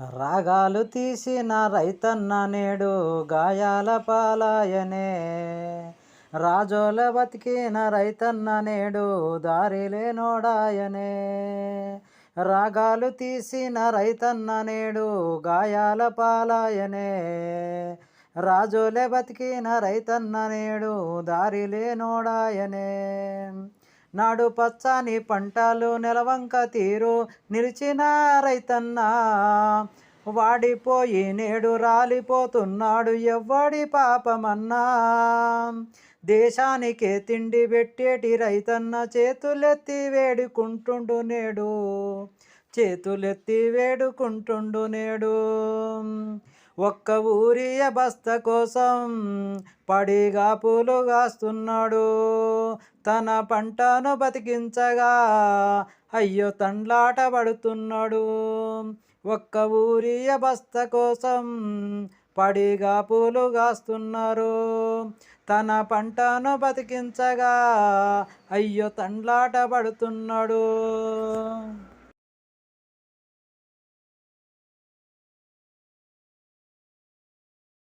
రాగాలు తీసిన రైతన్న నేడు గాయాల పాలాయనే. రాజోల బతికిన రైతన్న నేడు దారిలే నోడాయనే. రాగాలు తీసిన రైతన్న నేడు గాయాల పాలాయనే. రాజోలే బతికిన రైతన్న నేడు దారిలే నోడాయనే. నాడు పచ్చని పంటలు నెలవంక తీరు నిలిచిన రైతన్నా. వాడిపోయి నేడు రాలిపోతున్నాడు ఎవ్వడి పాపమన్నా. దేశానికే తిండి పెట్టేటి రైతన్న చేతులెత్తి వేడుకుంటుండు నేడు. చేతులెత్తి వేడుకుంటుండు నేడు. ఒక్క ఊరియ బస్త కోసం పడిగా పూలు కాస్తున్నాడు. తన పంటను బతికించగా అయ్యో తండ్లాట పడుతున్నాడు. ఒక్క ఊరియ బస్త కోసం పడిగా పూలు తన పంటను బతికించగా అయ్యో తండ్లాట పడుతున్నాడు.